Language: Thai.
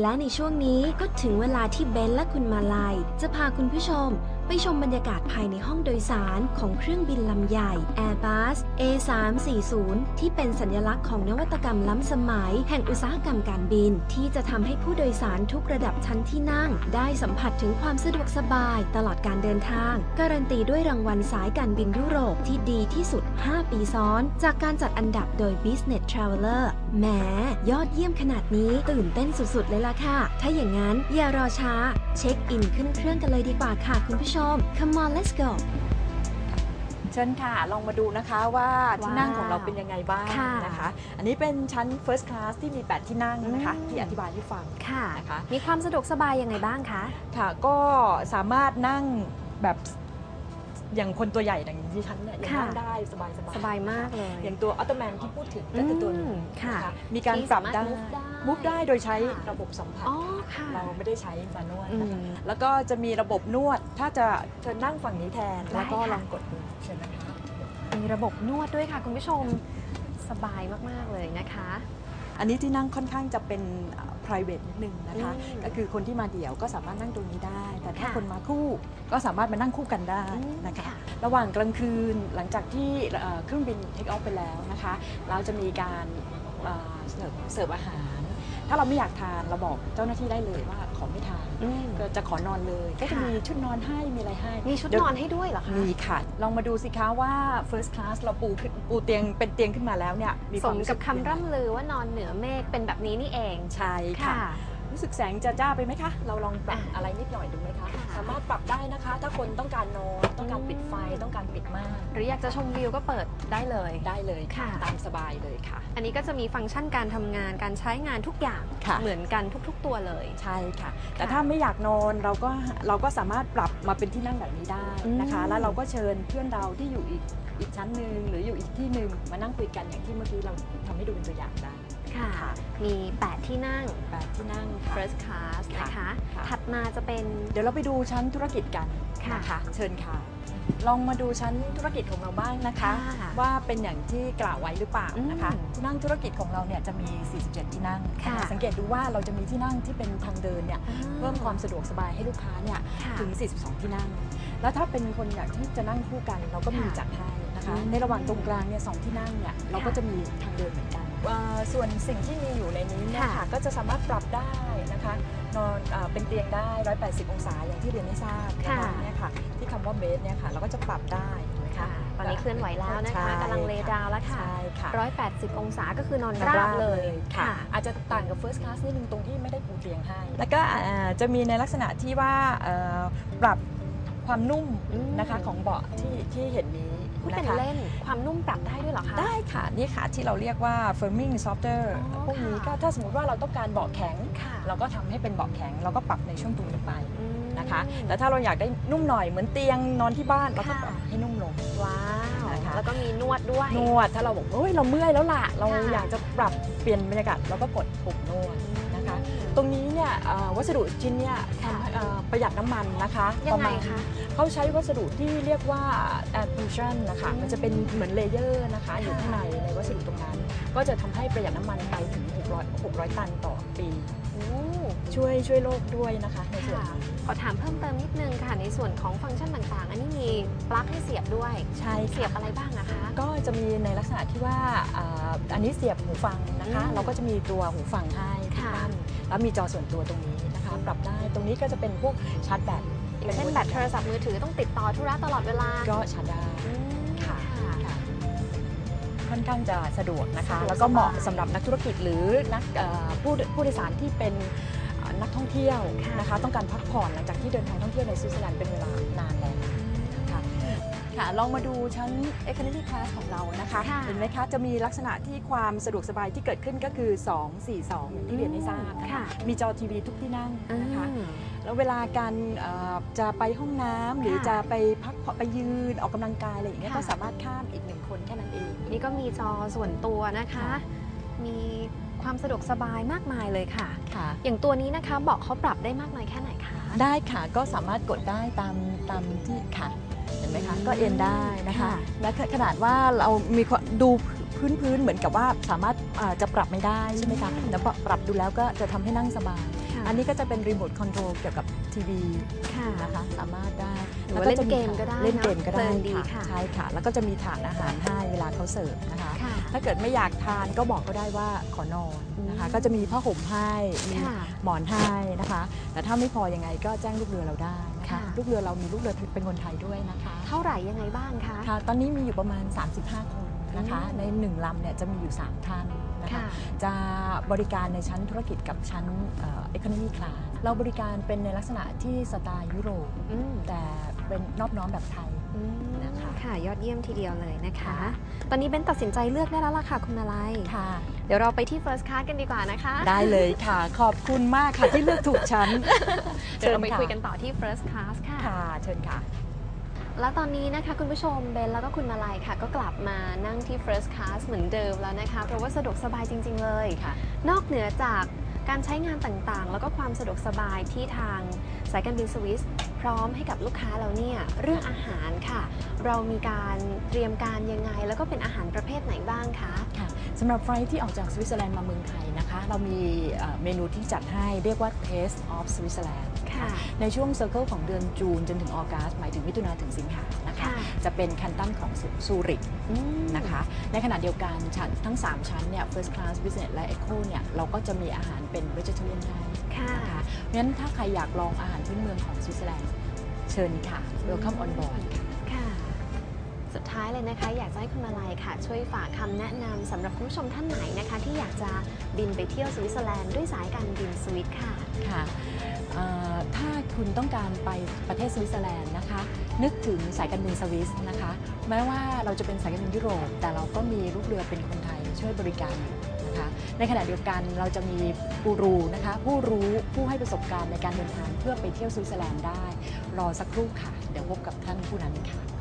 และในช่วงนี้ก็ถึงเวลาที่เบนและคุณมาลาย จะพาคุณผู้ชมไปชมบรรยากาศภายในห้องโดยสารของเครื่องบินลำใหญ่ Airbus A340 ที่เป็นสัญลักษณ์ของนวัตกรรมล้ำสมัย แห่งอุตสาหกรรมการบิน ที่จะทำให้ผู้โดยสารทุกระดับชั้นที่นั่ง ได้สัมผัสถึงความสะดวกสบายตลอดการเดินทาง การันตีด้วยรางวัลสายการบินยุโรปที่ดีที่สุด 5 ปีซ้อน จากการจัดอันดับโดย Business Traveler แหมยอดเยี่ยมขนาดนี้ตื่นเต้นสุดๆ เลยล่ะค่ะ ถ้าอย่างนั้นอย่ารอช้า เช็คอินขึ้นเครื่องกันเลยดีกว่าค่ะคุณผู้ชม Come on let's go เชิญค่ะ ลองมาดูนะคะว่าที่นั่งของเราเป็นยังไงบ้างค่ะนะคะ อันนี้เป็นชั้น first class ที่มี 8 ที่นั่งนะคะอืมที่อธิบายให้ฟังค่ะนะคะ มีความสะดวกสบายยังไงบ้างคะ ค่ะ ก็สามารถนั่งแบบ อย่างคนตัวใหญ่อย่างที่ฉันเนี่ยยังค่ะ นั่งได้สบายสบายสบายมากเลย อย่างตัวอัตโตแมนที่พูดถึงก็คือตัวนี้อืมค่ะนมีการปรับได้ที่สามารถ move ได้ มุฟได้โดยใช้ค่ะระบบสัมผัส อ๋อค่ะ เราไม่ได้ใช้มานวดอืนะคะมแล้วก็จะมีระบบนวด ถ้าจะเชิญนั่งฝั่งนี้แทน ได้แล้วก็ค่ะ ลองกดดูเชิญนะคะ มีระบบนวดด้วยค่ะคุณผู้ชม สบายมาก ๆ เลยนะคะ อันนี้ที่นั่งค่อนข้างจะเป็นเอ่อ private นิดนึงนะคะอืมก็คือคนที่มาเดี่ยวก็สามารถนั่งตรงนี้ได้ แต่ถ้าค่ะคนมาคู่ก็สามารถมานั่งคู่กันได้อืมนะคะค่ะระหว่างกลางคืนหลังจากที่เอ่อเครื่องบิน take off ไปแล้วนะคะ เราจะมีการเอ่อเสิร์ฟเสิร์ฟอาหาร ถ้าเราไม่อยากทานเราบอกเจ้าหน้าที่ได้เลยว่าขอไม่ทานอืม ก็จะขอนอนเลย ก็จะค่ะ มีชุดนอนให้มีอะไรให้มีชุดเดี๋ยวนอนให้ด้วยเหรอคะ มีค่ะ ลองมาดูสิคะว่า first class เราปูขึ้นปูเตียงเป็นเตียงขึ้นมาแล้วเนี่ยมีสความมรู้กัสึบกคำร่ำลือว่านอนเหนือเมฆเป็นแบบนี้นี่เอง ใช่ค่ะ รู้สึกแสงจะจ้าไปไหมคะ เราลองปรับอะอะไรนิดหน่อยดูไหมคะค่ะสามารถปรับได้นะคะ ถ้าคนต้องการนอนต้องการปิดไฟต้องการปิดม่านหรืออยากจะชมวิวก็เปิดได้เลยได้เลยค่ะ ตามสบายเลยค่ะ อันนี้ก็จะมีฟังก์ชันการทำงานการใช้งานทุกอย่างค่ะ เหมือนกันทุกๆตัวเลย ใช่ค่ะ แต่ถ้าไม่อยากนอนเราก็เราก็สามารถปรับมาเป็นที่นั่งแบบนี้ได้นะคะ อืม แล้วเราก็เชิญเพื่อนเราที่อยู่อีกอีกชั้นหนึ่งหรืออยู่อีกที่หนึ่งมานั่งคุยกันอย่างที่เมื่อกี้เราทำให้ดูเป็นตัวอย่างได้ ค่ะค่ะ มี 8 ที่นั่งแปดที่นั่งค่ะ first class ค่ะนะคะค่ะถัดมาจะเป็น เดี๋ยวเราไปดูชั้นธุรกิจกันค่ะนะคะเชิญค่ะ ลองมาดูชั้นธุรกิจของเราบ้างนะคะค่ะว่าเป็นอย่างที่กล่าวไว้หรือเปล่านะคะอืมที่นั่งธุรกิจของเราเนี่ยจะมี 47 ที่นั่งค่ะสังเกตดูว่าเราจะมีที่นั่งที่เป็นทางเดินเนี่ยอ่าเพิ่มความสะดวกสบายให้ลูกค้าเนี่ยค่ะถึง 42 ที่นั่ง แล้วถ้าเป็นคนอยากที่จะนั่งคู่กัน เราก็มีค่ะจัดให้นะคะอืมในระหว่างตรงกลางเนี่ยสองที่นั่งเนี่ยเราก็จะมีทางเดินเหมือนกันเอ่อ ส่วนสิ่งที่มีอยู่ในนี้เนี่ยค่ะค่ะก็จะสามารถปรับได้นะคะนอนเออเป็นเตียงได้ 180 องศาอย่างที่เรียนให้ทราบนะคะค่ะเนี่ยค่ะที่คำว่าเบสเนี่ยค่ะเราก็จะปรับได้เห็นไหมค่ะคะตอนนี้เคลื่อนไหวแล้วนะคะใช่กำลังเลดาวน์แล้วค่ะใช่ค่ะ 180 องศาก็คือนอนราบเลยค่ะ อาจจะต่างกับ first class นิดนึงตรงที่ไม่ได้ปูเตียงให้ แล้วก็อ่าจะมีในลักษณะที่ว่าเอ่อปรับ ความนุ่มอืมนะคะของเบาะที่ที่เห็นนี้พูดนะเป็นคะเล่นความนุ่มปรับได้ด้วยเหรอคะ ได้ค่ะ นี่ค่ะที่เราเรียกว่า firming softer อ๋อพวกนี้ค่ะก็ถ้าสมมติว่าเราต้องการเบาะแข็งค่ะเราก็ทำให้เป็นเบาะแข็ง เราก็ปรับในช่วงตรงนี้ไปอืมนะคะ แต่ถ้าเราอยากได้นุ่มหน่อยเหมือนเตียงนอนที่บ้านเราก็ค่ะปรับให้นุ่มลง ว้าวนะคะแล้วก็มีนวดด้วย นวดถ้าเราบอกเฮ้ยเราเมื่อยแล้วล่ะ เราค่ะอยากจะปรับเปลี่ยนบรรยากาศเราก็กดปุ่มนวดนะคะ ตรงนี้เนี่ยเอ่อวัสดุชิ้นเนี่ยค่ะทำเอ่อประหยัดน้ำมันนะคะยังไงประมาณคะ เขาใช้วัสดุที่เรียกว่า adhesion นะคะอืมมันจะเป็นเหมือนเลเยอร์นะคะค่ะอยู่ข้างในในวัสดุตรงนั้น ก็จะทำให้ประหยัดน้ำมันไปถึง 600 600 ตันต่อปี โอ้ช่วยช่วยโลกด้วยนะคะในส่วนค่ะนี้ ขอถามเพิ่มเติมนิดนึงค่ะ ในส่วนของฟังก์ชันต่างๆ อันนี้มีปลั๊กให้เสียบด้วย ใช่เสียบอะไรบ้างนะคะ ก็จะมีในลักษณะที่ว่าอ่าอันนี้เสียบหูฟังนะคะ อืมเราก็จะมีตัวหูฟังให้ที่ค่ะ บ้าน แล้วมีจอส่วนตัวตรงนี้นะคะปรับได้ตรงนี้ก็จะเป็นพวกชาร์จแบตอย่างเช่นแบตโทรศัพท์มือถือต้องติดต่อธุระตลอดเวลา ก็ชาร์จได้อืมค่ะค่ะค่ะค่อนข้างจะสะดวกนะคะสะดวกแล้วก็เหมาะสบายสำหรับนักธุรกิจหรือนักเอ่อผู้ผู้โดยสารที่เป็นเอ่อนักท่องเที่ยวค่ะนะคะ ต้องการพักผ่อนหลังจากที่เดินทางท่องเที่ยวในสวิตเซอร์แลนด์เป็นเวลานานแล้ว ค่ะค่ะ ลองมาดูชั้น Economy Class ของเรานะคะ ค่ะเห็นไหมคะ จะมีลักษณะที่ความสะดวกสบายที่เกิดขึ้นก็คือ 2 4 2อย่างที่เรียนให้ทราบนะค่ะคะมีจอทีวีทุกที่นั่งนะคะอืมแล้วเวลาการเอ่อจะไปห้องน้ำหรือค่ะจะไปพักผ่อนไปยืนออกกำลังกายอะไรอย่างเงี้ยค่ะ ก็สามารถข้ามอีกหนึ่งคนแค่นั้นเอง นี่ก็มีจอส่วนตัวนะคะ ค่ะ มีความสะดวกสบายมากมายเลยค่ะ ค่ะ อย่างตัวนี้นะคะเบอกเขาปรับได้มากน้อยแค่ไหนคะ ได้ค่ะก็สามารถกดได้ตามตามที่ค่ะ เห็นไหมคะก็เอ็นได้นะคะค่ะและขนาดว่าเรามีความดูพื้นพื้นๆเหมือนกับว่าสามารถอ่าจะปรับไม่ได้ใช่ไหมคะแล้วปรับดูแล้วก็จะทำให้นั่งสบายอันนี้ก็จะเป็นรีโมทคอนโทรลเกี่ยวกับทีวีค่ะนะคะสามารถได้หรือว่าเล่นเกมก็ได้เล่นเกมก็ได้เนอะเพลินดีค่ะค่ะใช่ค่ะ แล้วก็จะมีถาดอาหารให้เวลาเขาเสิร์ฟนะคะค่ะถ้าเกิดไม่อยากทานก็บอกก็ได้ว่าขอนอนนะคะอืมก็จะมีผ้าห่มให้มีค่ะหมอนให้นะคะ แต่ถ้าไม่พอยังไงก็แจ้งลูกเรือเราได้นะ คะค่ะ ลูกเรือเรามีลูกเรือเป็นคนไทยด้วยนะคะ เท่าไหร่ยังไงบ้างคะค่ะ ตอนนี้มีอยู่ประมาณ 35 คนนะคะอืมในหนึ่งลำเนี่ยจะมีอยู่ 3 ท่านนะคะค่ะจะบริการในชั้นธุรกิจกับชั้นเอคอนมีคลาสเราบริการเป็นในลักษณะที่สไตล์ยุโรปอืมแต่เป็นนอบน้อมแบบไทยอืม นะคะค่ะยอดเยี่ยมทีเดียวเลยนะคะค่ะตอนนี้เบนตัดสินใจเลือกได้แล้วล่ะค่ะคุณมาลัยค่ะ เดี๋ยวเราไปที่ first class กันดีกว่านะคะ ได้เลยค่ะ ขอบคุณมากค่ะที่เลือกถูกชั้นเดี๋ยวเราไปชิญะคุยกันต่อที่ first class ค่ะค่ะ เชิญค่ะและตอนนี้นะคะคุณผู้ชมเบนแล้วก็คุณมาลัยค่ะ ก็กลับมานั่งที่ first class เหมือนเดิมแล้วนะคะ เพราะว่าสะดวกสบายจริง ๆ เลยค่ะ นอกเหนือจากการใช้งานต่างๆ แล้วก็ความสะดวกสบายที่ทางสายการบินสวิสพร้อมให้กับลูกค้าเราเนี่ยเรื่องอาหาร ค่ะ เรามีการเตรียมการยังไง แล้วก็เป็นอาหารประเภทไหนบ้างคะ ค่ะสำหรับไฟล์ที่ออกจากสวิตเซอร์แลนด์มาเมืองไทยนะคะ เรามีเอ่อเมนูที่จัดให้เรียกว่า Taste of Switzerland ค่ะในช่วงเซอร์เคิลของเดือนจูนจนถึงออกัสหมายถึงมิถุนาถึงสิงหานะคะ ค่ะ จะเป็นแคนตันของซูริก อืม นะคะในขณะเดียวกันชั้นทั้ง 3 ชั้นเนี่ย First Class Business และ Eco เนี่ยเราก็จะมีอาหารเป็น vegetarian ให้ค่ะ นะคะเพราะฉะนั้นถ้าใครอยากลองอาหารพื้นเมืองของสวิตเซอร์แลนด์ เชิญค่ะ Welcome on board ค่ะค่ะ สุดท้ายเลยนะคะ อยากจะให้คุณมาลัยค่ะ ช่วยฝากคำแนะนำสำหรับคุณผู้ชมท่านไหนนะคะ ที่อยากจะบินไปเที่ยวสวิตเซอร์แลนด์ด้วยสายการบินสวิสค่ะค่ะเอ่อถ้าคุณต้องการไปประเทศสวิตเซอร์แลนด์นะคะ นึกถึงสายการบินสวิสนะคะแม้ว่าเราจะเป็นสายการบินยุโรป แต่เราก็มีลูกเรือเป็นคนไทยช่วยบริการอยู่ นะคะ ในขณะเดียวกันเราจะมีกูรูนะคะ ผู้รู้ผู้ให้ประสบการณ์ในการเดินทางเพื่อไปเที่ยวสวิตเซอร์แลนด์ได้ รอสักครู่ค่ะ เดี๋ยวพบกับท่านผู้นั้นค่ะ